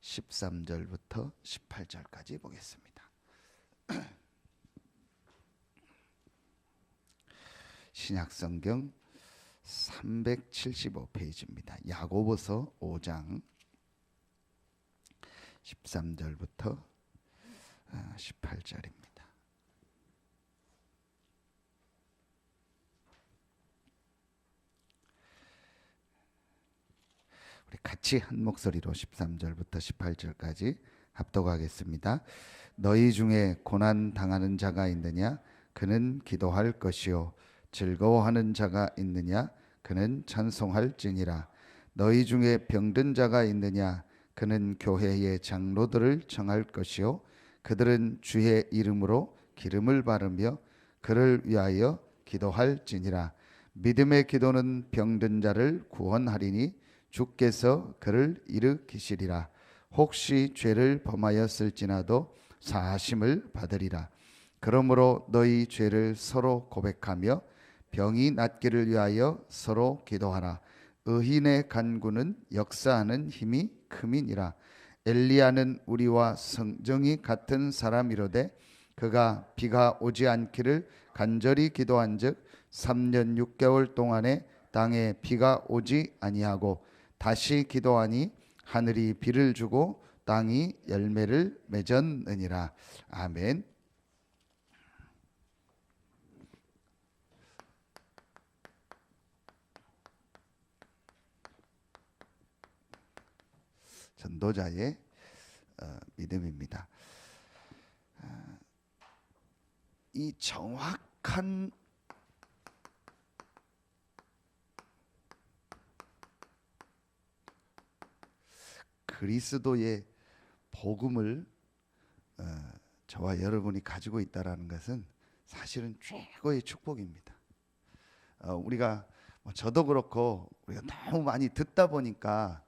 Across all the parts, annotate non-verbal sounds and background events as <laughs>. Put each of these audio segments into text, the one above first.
13절부터 18절까지 보겠습니다. 신약 성경 375페이지입니다. 야고보서 5장 13절부터 18절입니다. 우리 같이 한 목소리로 13절부터 18절까지 합독하겠습니다. 너희 중에 고난 당하는 자가 있느냐? 그는 기도할 것이요. 즐거워하는 자가 있느냐? 그는 찬송할지니라. 너희 중에 병든 자가 있느냐? 그는 교회의 장로들을 정할 것이요. 그들은 주의 이름으로 기름을 바르며 그를 위하여 기도할지니라. 믿음의 기도는 병든 자를 구원하리니 주께서 그를 일으키시리라. 혹시 죄를 범하였을지라도 사하심을 받으리라. 그러므로 너희 죄를 서로 고백하며 병이 낫기를 위하여 서로 기도하라. 의인의 간구는 역사하는 힘이 크민이라. 엘리야는 우리와 성정이 같은 사람이로되 그가 비가 오지 않기를 간절히 기도한즉 3년 6개월 동안에 땅에 비가 오지 아니하고 다시 기도하니 하늘이 비를 주고 땅이 열매를 맺었느니라 아멘. 전도자의 어, 믿음입니다. 어, 이 정확한 그리스도의 복음을 어, 저와 여러분이 가지고 있다라는 것은 사실은 최고의 축복입니다. 어, 우리가 뭐 저도 그렇고 우리가 너무 많이 듣다 보니까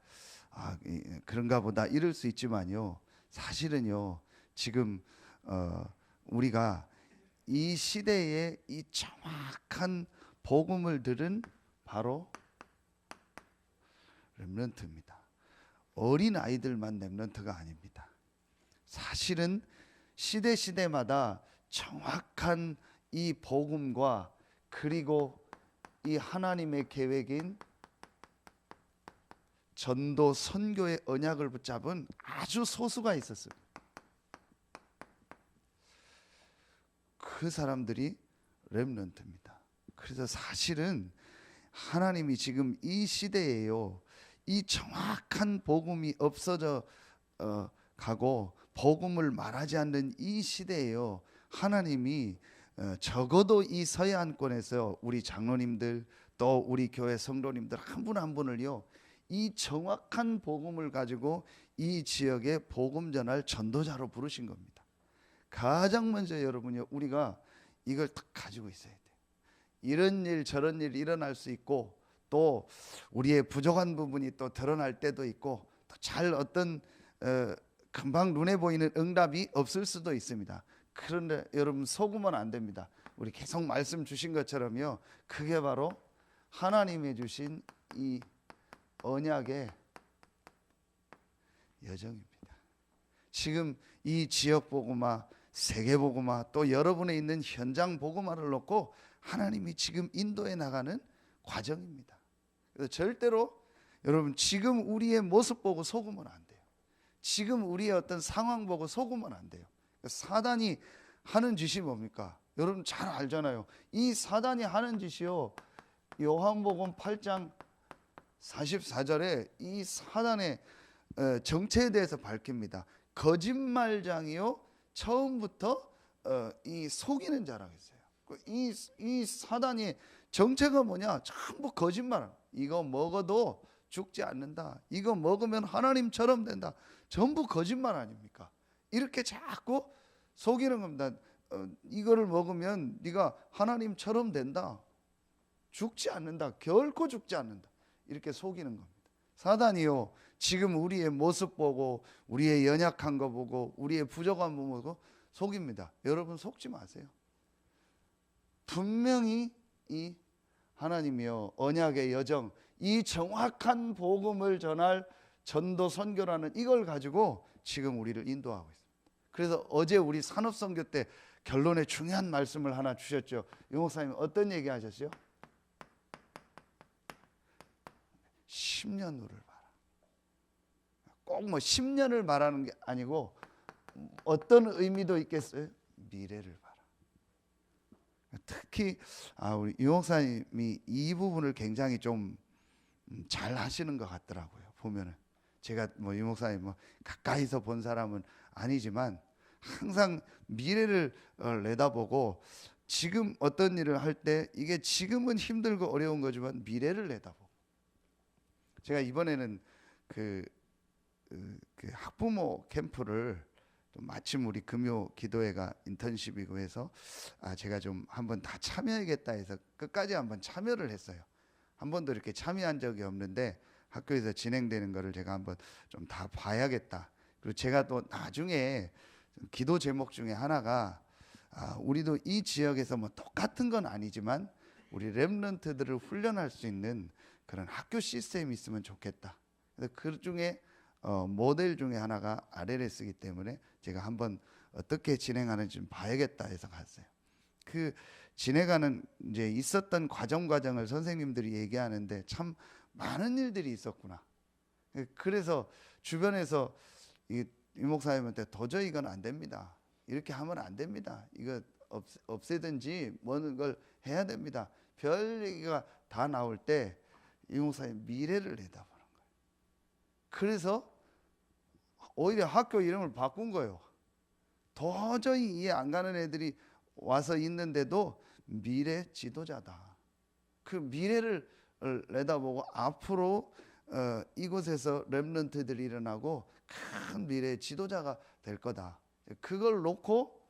아, 이, 그런가 보다 이럴 수 있지만요. 사실은요. 지금 어, 우리가 이 시대에 이 정확한 복음을 들은 바로 렘넌트입니다. 어린 아이들만 렘넌트가 아닙니다. 사실은 시대 시대마다 정확한 이 복음과 그리고 이 하나님의 계획인 전도 선교의 언약을 붙잡은 아주 소수가 있었어요. 그 사람들이 렘넌트입니다. 그래서 사실은 하나님이 지금 이 시대에요. 이 정확한 복음이 없어져 어, 가고 복음을 말하지 않는 이 시대에요. 하나님이 어, 적어도 이 서해안권에서 우리 장로님들 또 우리 교회 성도님들 한 분한 분을요. 이 정확한 복음을 가지고 이 지역에 복음 전할 전도자로 부르신 겁니다. 가장 먼저 여러분이 우리가 이걸 딱 가지고 있어야 돼요. 이런 일 저런 일 일어날 수 있고 또 우리의 부족한 부분이 또 드러날 때도 있고 또 잘 어떤 어, 금방 눈에 보이는 응답이 없을 수도 있습니다. 그런데 여러분 속으면 안 됩니다. 우리 계속 말씀 주신 것처럼요. 그게 바로 하나님이 주신 이 언약의 여정입니다. 지금 이 지역 보고마, 세계 보고마, 또 여러분에 있는 현장 보고마를 놓고 하나님이 지금 인도해 나가는 과정입니다. 그래서 절대로 여러분 지금 우리의 모습 보고 속으면 안 돼요. 지금 우리의 어떤 상황 보고 속으면 안 돼요. 사단이 하는 짓이 뭡니까? 여러분 잘 알잖아요. 이 사단이 하는 짓이요. 요한복음 8장 44절에 이 사단의 어, 정체에 대해서 밝힙니다. 거짓말장이요. 처음부터 어, 이 속이는 자라고 했어요. 그 이, 이 사단이 정체가 뭐냐? 전부 거짓말. 이거 먹어도 죽지 않는다. 이거 먹으면 하나님처럼 된다. 전부 거짓말 아닙니까? 이렇게 자꾸 속이는 겁니다. 어, 이거를 먹으면 네가 하나님처럼 된다. 죽지 않는다. 결코 죽지 않는다. 이렇게 속이는 겁니다. 사단이요. 지금 우리의 모습 보고 우리의 연약한 거 보고 우리의 부족한 거 보고 속입니다. 여러분 속지 마세요. 분명히 이 하나님이요 언약의 여정 이 정확한 복음을 전할 전도 선교라는 이걸 가지고 지금 우리를 인도하고 있습니다. 그래서 어제 우리 산업 선교 때 결론에 중요한 말씀을 하나 주셨죠. 유 목사님 어떤 얘기 하셨어요? 10년 후를 봐라. 꼭 뭐 10년을 말하는 게 아니고 어떤 의미도 있겠어요? 미래를 봐라. 특히 아 우리 유 목사님이 이 부분을 굉장히 좀 음, 잘 하시는 것 같더라고요. 보면은 제가 뭐유 목사님 뭐 가까이서 본 사람은 아니지만 항상 미래를 어, 내다보고 지금 어떤 일을 할 때 이게 지금은 힘들고 어려운 거지만 미래를 내다보고 제가 이번에는 그, 그, 그 학부모 캠프를 또 마침 우리 금요 기도회가 인턴십이고 해서 아 제가 좀 한번 다 참여하겠다 해서 끝까지 한번 참여를 했어요. 한 번도 이렇게 참여한 적이 없는데 학교에서 진행되는 거를 제가 한번 좀 다 봐야겠다. 그리고 제가 또 나중에 기도 제목 중에 하나가 아, 우리도 이 지역에서 뭐 똑같은 건 아니지만 우리 렘넌트들을 훈련할 수 있는 그런 학교 시스템이 있으면 좋겠다. 그래서 그 중에 어, 모델 중에 하나가 RLS이기 때문에 제가 한번 어떻게 진행하는지 좀 봐야겠다 해서 갔어요. 그 진행하는 이제 있었던 과정 과정을 선생님들이 얘기하는데 참 많은 일들이 있었구나. 그래서 주변에서 이, 이 목사님한테 도저히 이건 안 됩니다. 이렇게 하면 안 됩니다. 이거 없, 없애든지 뭐는 걸 해야 됩니다. 별 얘기가 다 나올 때 이 목사님 미래를 내다보는 거예요. 그래서 오히려 학교 이름을 바꾼 거예요. 도저히 이해 안 가는 애들이 와서 있는데도 미래 지도자다. 그 미래를 내다보고 앞으로 어, 이곳에서 렘넌트들이 일어나고 큰 미래 지도자가 될 거다. 그걸 놓고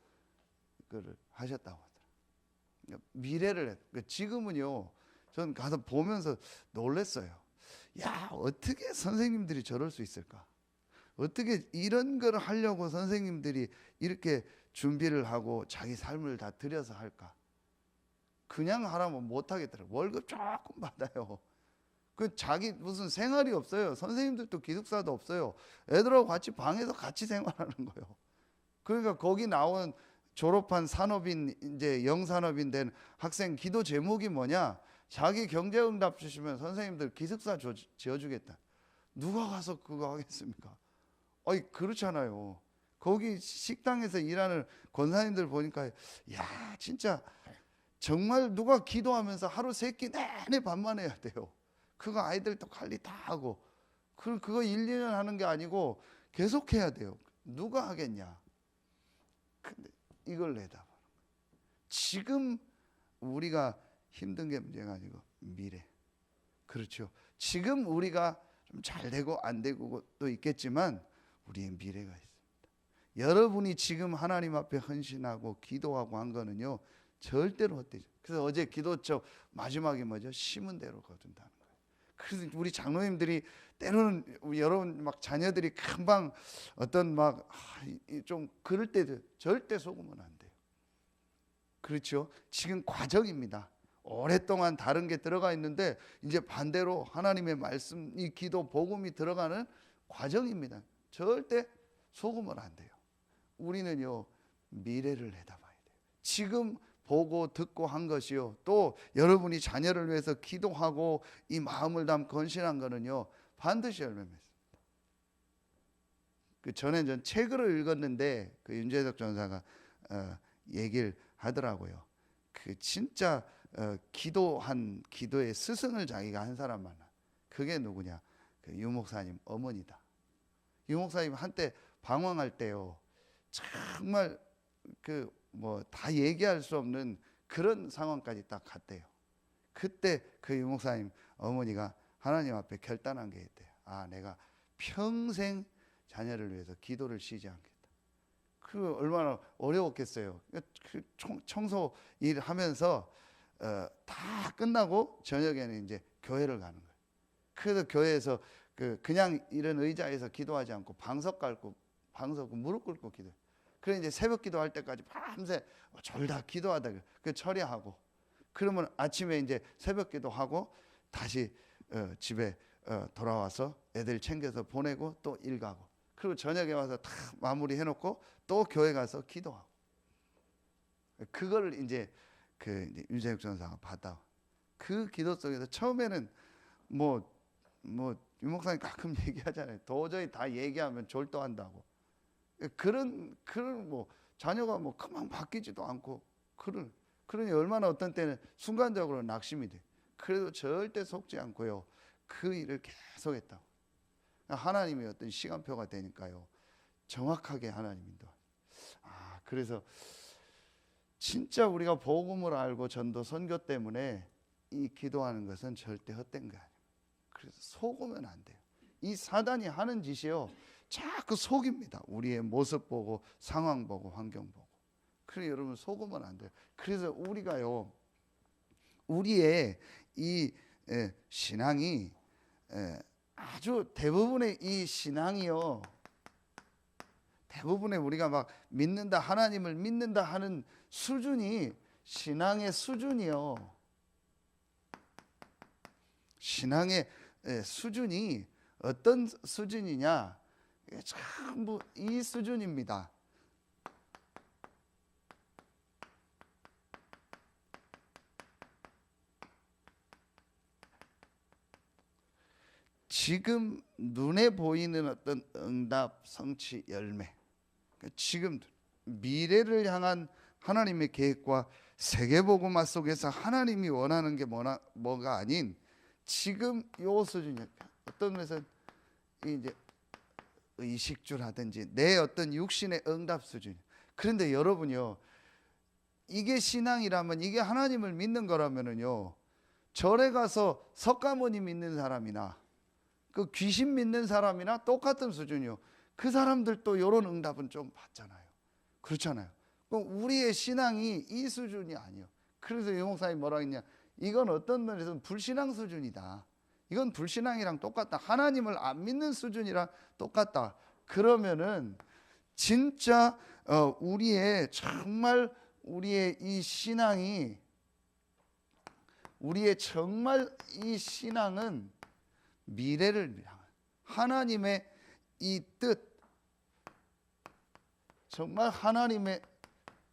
그를 하셨다고 하더라. 미래를 그 지금은요. 전 가서 보면서 놀랐어요. 야 어떻게 선생님들이 저럴 수 있을까? 어떻게 이런 걸 하려고 선생님들이 이렇게 준비를 하고 자기 삶을 다 들여서 할까? 그냥 하라면 못 하겠더라고. 월급 조금 받아요. 그 자기 무슨 생활이 없어요. 선생님들도 기숙사도 없어요. 애들하고 같이 방에서 같이 생활하는 거예요. 그러니까 거기 나온 졸업한 산업인 이제 영산업인 된 학생 기도 제목이 뭐냐? 자기 경제 응답 주시면 선생님들 기숙사 지어주겠다. 누가 가서 그거 하겠습니까? 아니 그렇잖아요. 거기 식당에서 일하는 권사님들 보니까 야 진짜 정말 누가 기도하면서 하루 세 끼 내내 밥만 해야 돼요. 그거 아이들도 관리 다 하고 그 그거 1, 2년 하는 게 아니고 계속 해야 돼요. 누가 하겠냐? 근데 이걸 내다보는. 지금 우리가 힘든 게 문제가 아니고 미래. 그렇죠. 지금 우리가 좀 잘 되고 안 되고 또 있겠지만 우리의 미래가 있습니다. 여러분이 지금 하나님 앞에 헌신하고 기도하고 한 거는요 절대로 헛되죠. 그래서 어제 기도처 마지막에 뭐죠? 심은 대로 거둔다는 거예요. 그래서 우리 장로님들이 때로는 여러분 막 자녀들이 금방 어떤 막 좀 그럴 때도 절대 속으면 안 돼요. 그렇죠? 지금 과정입니다. 오랫동안 다른 게 들어가 있는데 이제 반대로 하나님의 말씀, 이 기도, 복음이 들어가는 과정입니다. 절대 속으면 안 돼요. 우리는요 미래를 내다봐야 돼요. 지금 보고 듣고 한 것이요. 또 여러분이 자녀를 위해서 기도하고 이 마음을 담고 헌신한 거는요 반드시 열매 맺습니다. 그 전에 전 책을 읽었는데 그 윤재석 전사가 어, 얘기를 하더라고요. 그 진짜 어, 기도한 기도의 스승을 자기가 한 사람 만나. 그게 누구냐? 그 유목사님 어머니다. 유목사님 한때 방황할 때요. 정말 그 뭐 다 얘기할 수 없는 그런 상황까지 딱 갔대요. 그때 그 유목사님 어머니가 하나님 앞에 결단한 게 있대요. 아, 내가 평생 자녀를 위해서 기도를 쉬지 않겠다. 그 얼마나 어려웠겠어요. 그 청소 일 하면서 어, 다 끝나고 저녁에는 이제 교회를 가는 거예요. 그래서 교회에서 그 그냥 이런 의자에서 기도하지 않고 방석 깔고 방석 무릎 꿇고 기도. 그래 이제 새벽 기도할 때까지 밤새 졸다 기도하다 그 처리하고. 그러면 아침에 이제 새벽 기도하고 다시 어, 집에 어, 돌아와서 애들 챙겨서 보내고 또 일 가고. 그리고 저녁에 와서 다 마무리 해 놓고 또 교회 가서 기도하고. 그걸 이제 그 이제 유재욱 전사가 받아. 그 기도 속에서 처음에는 뭐뭐 유목사님 가끔 <laughs> 얘기하잖아요 도저히 다 얘기하면 졸도한다고 그런 그런 뭐 자녀가 뭐 금방 바뀌지도 않고 그런 그러니 얼마나 어떤 때는 순간적으로 낙심이 돼. 그래도 절대 속지 않고요. 그 일을 계속했다고. 하나님의 어떤 시간표가 되니까요. 정확하게 하나님이 도. 아 그래서 진짜 우리가 복음을 알고 전도 선교 때문에 이 기도하는 것은 절대 헛된 거 아니에요. 그래서 속으면 안 돼요. 이 사단이 하는 짓이요. 자꾸 속입니다. 우리의 모습 보고 상황 보고 환경 보고. 그래 여러분 속으면 안 돼요. 그래서 우리가요. 우리의 이 에, 신앙이 에, 아주 대부분의 이 신앙이요. 대부분의 우리가 막 믿는다 하나님을 믿는다 하는 수준이 신앙의 수준이요. 신앙의 에, 수준이 어떤 수준이냐? 전부 이 수준입니다. 지금 눈에 보이는 어떤 응답, 성취, 열매. 그러니까 지금 미래를 향한 하나님의 계획과 세계복음화 속에서 하나님이 원하는 게 뭐나, 뭐가 아닌 지금 요 수준이에요. 어떤 면에서 이제 의식주라든지 내 어떤 육신의 응답 수준. 그런데 여러분요, 이게 신앙이라면 이게 하나님을 믿는 거라면은요, 절에 가서 석가모니 믿는 사람이나 그 귀신 믿는 사람이나 똑같은 수준이요. 그 사람들도 이런 응답은 좀 받잖아요. 그렇잖아요. 그럼 우리의 신앙이 이 수준이 아니요. 그래서 유목사님 뭐라 했냐? 이건 어떤 면에서는 불신앙 수준이다. 이건 불신앙이랑 똑같다. 하나님을 안 믿는 수준이랑 똑같다. 그러면은 진짜 어, 우리의 정말 우리의 이 신앙이 우리의 정말 이 신앙은 미래를 향한 하나님의 이 뜻 정말 하나님의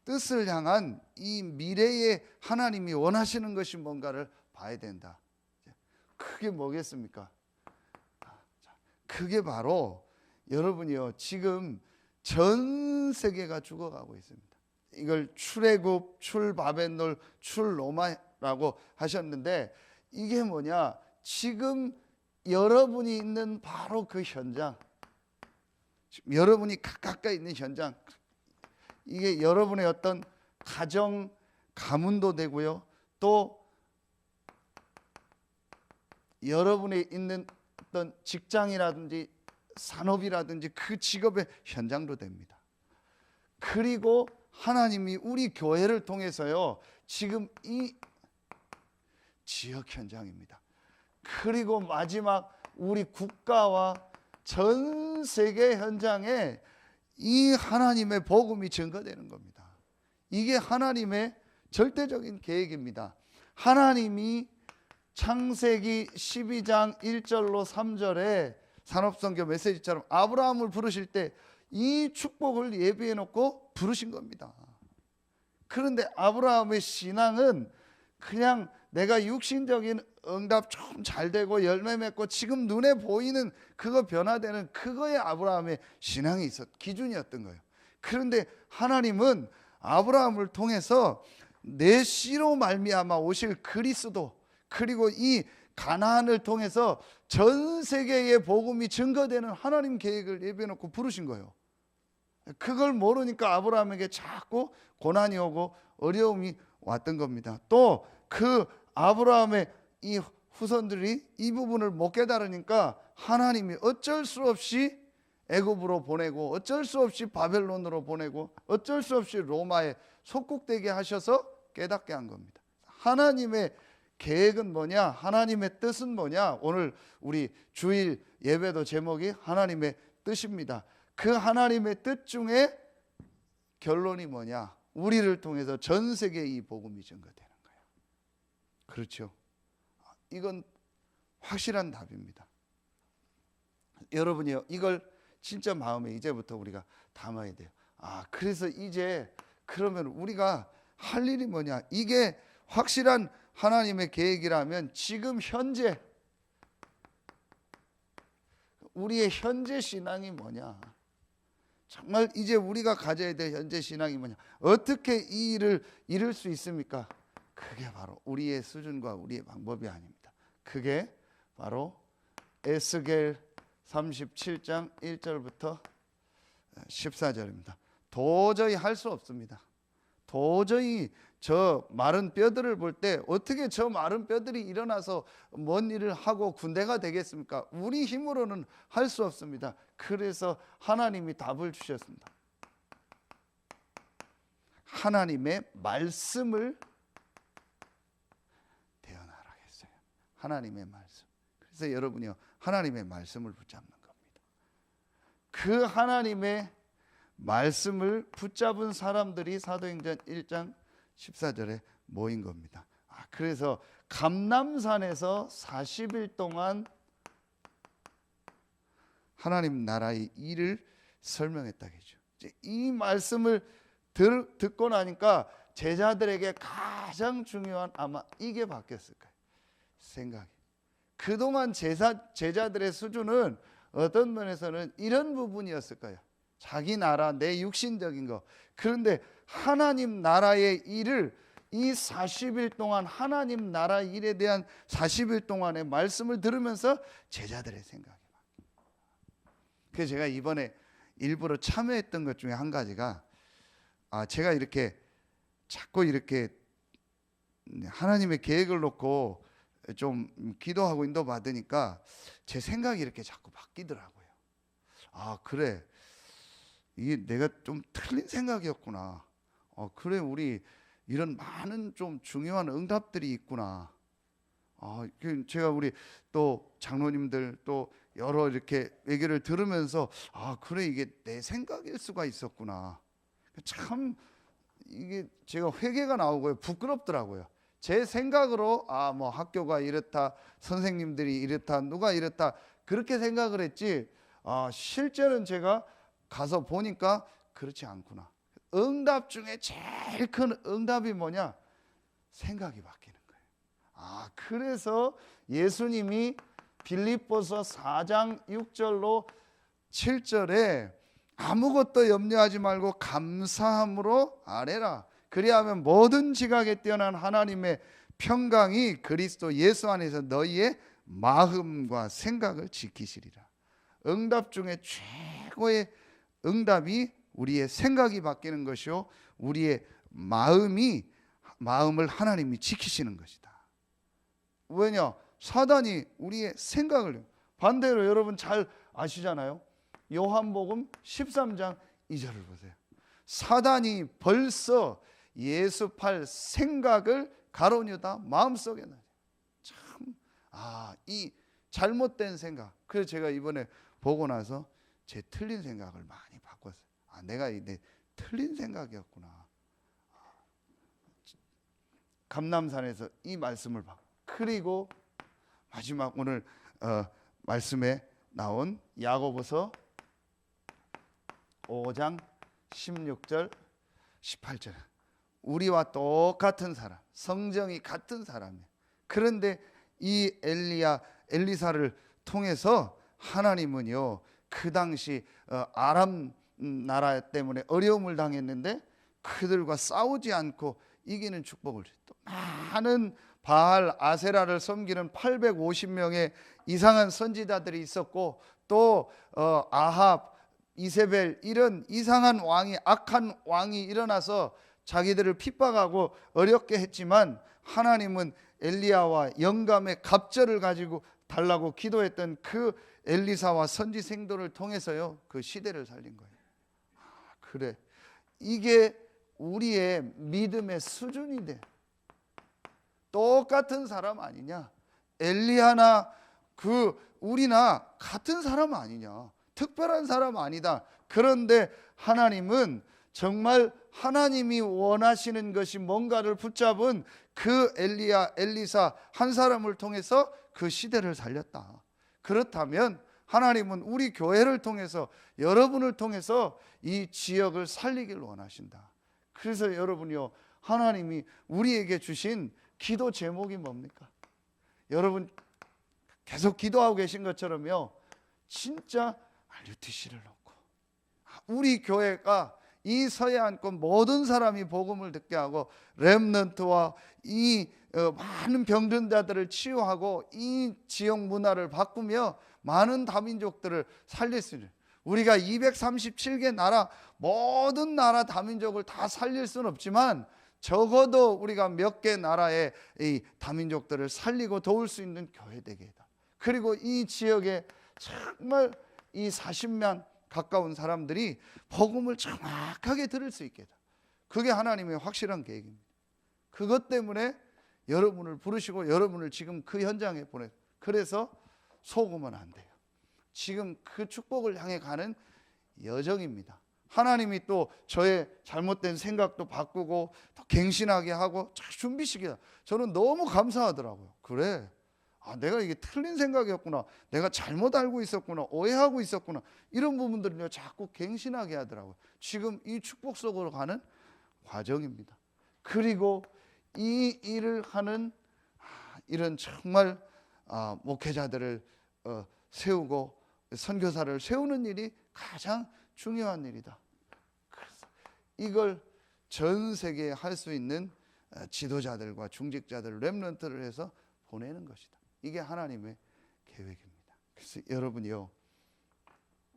뜻을 향한 이 미래에 하나님이 원하시는 것이 뭔가를 봐야 된다. 그게 뭐겠습니까? 그게 바로 여러분이요 지금 전 세계가 죽어가고 있습니다. 이걸 출애굽, 출바벤놀, 출로마라고 하셨는데 이게 뭐냐? 지금 여러분이 있는 바로 그 현장, 여러분이 가까이 있는 현장, 이게 여러분의 어떤 가정 가문도 되고요, 또 여러분이 있는 어떤 직장이라든지 산업이라든지 그 직업의 현장도 됩니다. 그리고 하나님이 우리 교회를 통해서요, 지금 이 지역 현장입니다. 그리고 마지막 우리 국가와 전 세계 현장에 이 하나님의 복음이 증거되는 겁니다. 이게 하나님의 절대적인 계획입니다. 하나님이 창세기 12장 1절로 3절에 산업선교 메시지처럼 아브라함을 부르실 때 이 축복을 예비해 놓고 부르신 겁니다. 그런데 아브라함의 신앙은 그냥 내가 육신적인 응답 좀 잘 되고 열매 맺고 지금 눈에 보이는 그거 변화되는 그거에 아브라함의 신앙이 있었 기준이었던 거예요. 그런데 하나님은 아브라함을 통해서 내 씨로 말미암아 오실 그리스도 그리고 이 가나안을 통해서 전 세계의 복음이 증거되는 하나님 계획을 예배해놓고 부르신 거예요. 그걸 모르니까 아브라함에게 자꾸 고난이 오고 어려움이 왔던 겁니다. 또 그 아브라함의 이 후손들이 이 부분을 못 깨달으니까 하나님이 어쩔 수 없이 애굽으로 보내고 어쩔 수 없이 바벨론으로 보내고 어쩔 수 없이 로마에 속국되게 하셔서 깨닫게 한 겁니다. 하나님의 계획은 뭐냐? 하나님의 뜻은 뭐냐? 오늘 우리 주일 예배도 제목이 하나님의 뜻입니다. 그 하나님의 뜻 중에 결론이 뭐냐? 우리를 통해서 전 세계에 이 복음이 거예요. 그렇죠? 이건 확실한 답입니다. 여러분이요 이걸 진짜 마음에 이제부터 우리가 담아야 돼요. 아 그래서 이제 그러면 우리가 할 일이 뭐냐? 이게 확실한 하나님의 계획이라면 지금 현재 우리의 현재 신앙이 뭐냐? 정말 이제 우리가 가져야 될 현재 신앙이 뭐냐? 어떻게 이 일을 이룰 수 있습니까? 그게 바로 우리의 수준과 우리의 방법이 아닙니다. 그게 바로 에스겔 37장 1절부터 14절입니다. 도저히 할 수 없습니다. 도저히 저 마른 뼈들을 볼 때 어떻게 저 마른 뼈들이 일어나서 뭔 일을 하고 군대가 되겠습니까? 우리 힘으로는 할 수 없습니다. 그래서 하나님이 답을 주셨습니다. 하나님의 말씀을 대언하라 했어요. 하나님의 말씀. 그래서 여러분이요 하나님의 말씀을 붙잡는 겁니다. 그 하나님의 말씀을 붙잡은 사람들이 사도행전 1장 14절에 모인 겁니다. 아, 그래서 감남산에서 40일 동안 하나님 나라의 일을 설명했다겠죠. 이 말씀을 들, 듣고 나니까 제자들에게 가장 중요한 아마 이게 바뀌었을 거예요. 생각이. 그동안 제사, 제자들의 수준은 어떤 면에서는 이런 부분이었을 거예요. 자기 나라, 내 육신적인 거. 그런데 하나님 나라의 일을 이 40일 동안 하나님 나라 일에 대한 40일 동안의 말씀을 들으면서 제자들의 생각이 그래서 제가 이번에 일부러 참여했던 것 중에 한 가지가 아 제가 이렇게 자꾸 이렇게 하나님의 계획을 놓고 좀 기도하고 인도 받으니까 제 생각이 이렇게 자꾸 바뀌더라고요. 아 그래 이게 내가 좀 틀린 생각이었구나. 어, 그래 우리 이런 많은 좀 중요한 응답들이 있구나. 아, 그 제가 우리 또 장로님들 또 여러 이렇게 얘기를 들으면서 아 그래 이게 내 생각일 수가 있었구나. 참 이게 제가 회개가 나오고요 부끄럽더라고요. 제 생각으로 아 뭐 학교가 이렇다 선생님들이 이렇다 누가 이렇다 그렇게 생각을 했지 아 실제는 제가 가서 보니까 그렇지 않구나. 응답 중에 제일 큰 응답이 뭐냐? 생각이 바뀌는 거예요. 아, 그래서 예수님이 빌립보서 4장 6절로 7절에 아무것도 염려하지 말고 감사함으로 아뢰라. 그리하면 모든 지각에 뛰어난 하나님의 평강이 그리스도 예수 안에서 너희의 마음과 생각을 지키시리라. 응답 중에 최고의 응답이 우리의 생각이 바뀌는 것이요 우리의 마음이 마음을 하나님이 지키시는 것이다. 왜냐? 사단이 우리의 생각을 반대로 여러분 잘 아시잖아요. 요한복음 13장 2절을 보세요. 사단이 벌써 예수팔 생각을 가로뉴다 마음속에. 참, 아, 이 잘못된 생각. 그래서 제가 이번에 보고 나서 제 틀린 생각을 많이 바꿨어요. 아, 내가 내 틀린 생각이었구나. 감남산에서 이 말씀을 봐. 그리고 마지막 오늘 어, 말씀에 나온 야고보서 5장 16절 18절 우리와 똑같은 사람 성정이 같은 사람이에요. 그런데 이 엘리야 엘리사를 통해서 하나님은요 그 당시 어, 아람 나라 때문에 어려움을 당했는데 그들과 싸우지 않고 이기는 축복을 또 많은 바알 아세라를 섬기는 850명의 이상한 선지자들이 있었고 또 어, 아합 이세벨 이런 이상한 왕이 악한 왕이 일어나서 자기들을 핍박하고 어렵게 했지만 하나님은 엘리야와 영감의 갑절을 가지고 달라고 기도했던 그 엘리사와 선지 생도를 통해서요 그 시대를 살린 거예요. 아, 그래 이게 우리의 믿음의 수준이 돼. 똑같은 사람 아니냐? 엘리야나 그 우리나 같은 사람 아니냐? 특별한 사람 아니다. 그런데 하나님은 정말 하나님이 원하시는 것이 뭔가를 붙잡은 그 엘리야, 엘리사 한 사람을 통해서 그 시대를 살렸다. 그렇다면 하나님은 우리 교회를 통해서 여러분을 통해서 이 지역을 살리길 원하신다. 그래서 여러분요 하나님이 우리에게 주신 기도 제목이 뭡니까? 여러분 계속 기도하고 계신 것처럼요 진짜 RUTC를 놓고 우리 교회가 이 서해안권 모든 사람이 복음을 듣게 하고 렘넌트와 이 어, 많은 병든 자들을 치유하고 이 지역 문화를 바꾸며 많은 다민족들을 살릴 수 있는 우리가 237개 나라 모든 나라 다민족을 다 살릴 수는 없지만 적어도 우리가 몇 개 나라의 이 다민족들을 살리고 도울 수 있는 교회 되게다. 그리고 이 지역에 정말 이 40만 가까운 사람들이 복음을 정확하게 들을 수 있게 다 그게 하나님의 확실한 계획입니다. 그것 때문에 여러분을 부르시고 여러분을 지금 그 현장에 보내. 그래서 속으면 안 돼요. 지금 그 축복을 향해 가는 여정입니다. 하나님이 또 저의 잘못된 생각도 바꾸고 더 갱신하게 하고 준비시키다. 저는 너무 감사하더라고요. 그래. 아, 내가 이게 틀린 생각이었구나. 내가 잘못 알고 있었구나. 오해하고 있었구나. 이런 부분들을 자꾸 갱신하게 하더라고요. 지금 이 축복 속으로 가는 과정입니다. 그리고 이 일을 하는 아, 이런 정말 아, 목회자들을 어, 세우고 선교사를 세우는 일이 가장 중요한 일이다. 이걸 전 세계에 할 수 있는 어, 지도자들과 중직자들 렘런트를 해서 보내는 것이다. 이게 하나님의 계획입니다. 그래서 여러분이요.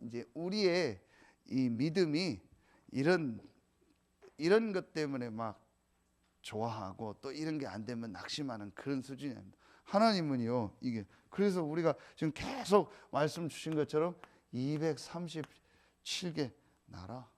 이제 우리의 이 믿음이 이런 이런 것 때문에 막 좋아하고 또 이런 게 안 되면 낙심하는 그런 수준이 아닙니다. 하나님은요, 이게 그래서 우리가 지금 계속 말씀 주신 것처럼 237개 나라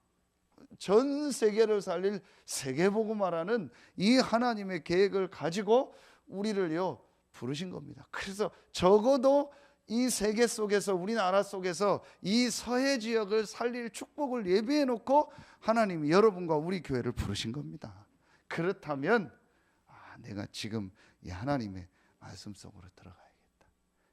전 세계를 살릴 세계복음화라는 이 하나님의 계획을 가지고 우리를요 부르신 겁니다. 그래서 적어도 이 세계 속에서 우리나라 속에서 이 서해 지역을 살릴 축복을 예비해 놓고 하나님이 여러분과 우리 교회를 부르신 겁니다. 그렇다면 아, 내가 지금 이 하나님의 말씀 속으로 들어가야겠다.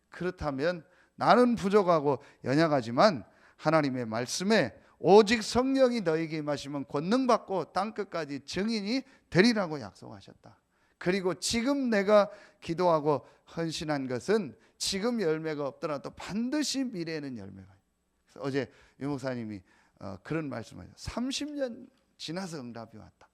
그렇다면 나는 부족하고 연약하지만 하나님의 말씀에 오직 성령이 너에게 임하시면 권능 받고 땅 끝까지 증인이 되리라고 약속하셨다. 그리고 지금 내가 기도하고 헌신한 것은 지금 열매가 없더라도 반드시 미래에는 열매가. 어제 유 목사님이 어, 그런 말씀하셨어요. 30년 지나서 응답이 왔다.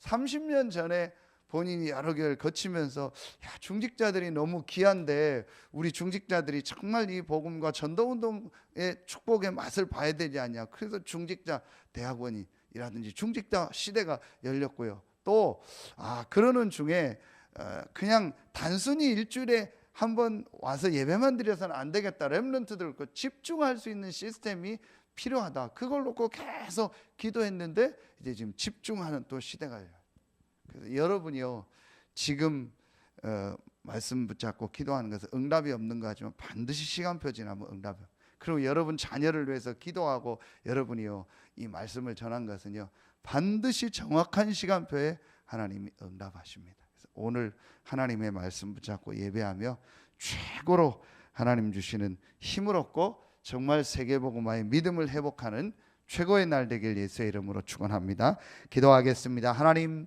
30년 전에 본인이 여러 개를 거치면서 야, 중직자들이 너무 귀한데 우리 중직자들이 정말 이 복음과 전도 운동의 축복의 맛을 봐야 되지 않냐. 그래서 중직자 대학원이라든지 중직자 시대가 열렸고요. 또 아, 그러는 중에 어, 그냥 단순히 일주일에 한 번 와서 예배만 드려서는 안 되겠다. 렘런트들 그 집중할 수 있는 시스템이 필요하다. 그걸 놓고 계속 기도했는데 이제 지금 집중하는 또 시대가 그래서 여러분이요 지금 어, 말씀 붙잡고 기도하는 것은 응답이 없는 거 하지만 반드시 시간표 지나면 응답. 그리고 여러분 자녀를 위해서 기도하고 여러분이요 이 말씀을 전한 것은요 반드시 정확한 시간표에 하나님이 응답하십니다. 오늘 하나님의 말씀 붙잡고 예배하며 최고로 하나님 주시는 힘을 얻고 정말 세계복음화의 믿음을 회복하는 최고의 날 되길 예수의 이름으로 축원합니다. 기도하겠습니다. 하나님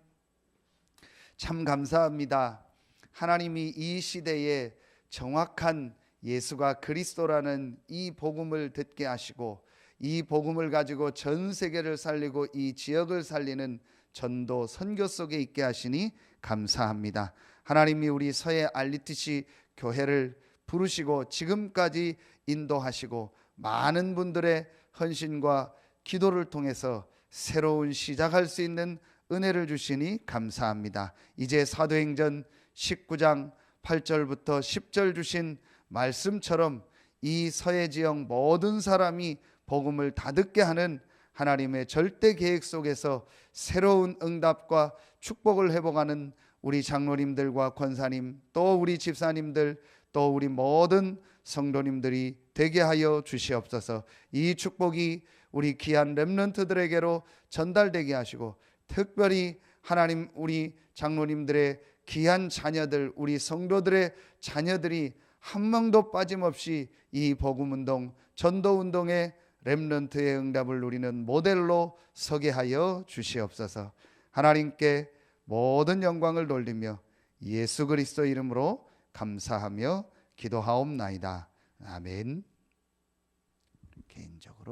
참 감사합니다. 하나님이 이 시대에 정확한 예수가 그리스도라는 이 복음을 듣게 하시고 이 복음을 가지고 전 세계를 살리고 이 지역을 살리는 전도 선교 속에 있게 하시니 감사합니다. 하나님이 우리 서해 알리티시 교회를 부르시고 지금까지 인도하시고 많은 분들의 헌신과 기도를 통해서 새로운 시작할 수 있는 은혜를 주시니 감사합니다. 이제 사도행전 19장 8절부터 10절 주신 말씀처럼 이 서해 지역 모든 사람이 복음을 다 듣게 하는 하나님의 절대 계획 속에서 새로운 응답과 축복을 회복하는 우리 장로님들과 권사님 또 우리 집사님들 또 우리 모든 성도님들이 되게 하여 주시옵소서. 이 축복이 우리 귀한 렘넌트들에게로 전달되게 하시고 특별히 하나님 우리 장로님들의 귀한 자녀들 우리 성도들의 자녀들이 한 명도 빠짐없이 이 복음 운동, 전도 운동의 렘넌트의 응답을 누리는 모델로 서게 하여 주시옵소서. 하나님께 모든 영광을 돌리며 예수 그리스도 이름으로 감사하며 기도하옵나이다. 아멘. 개인적으로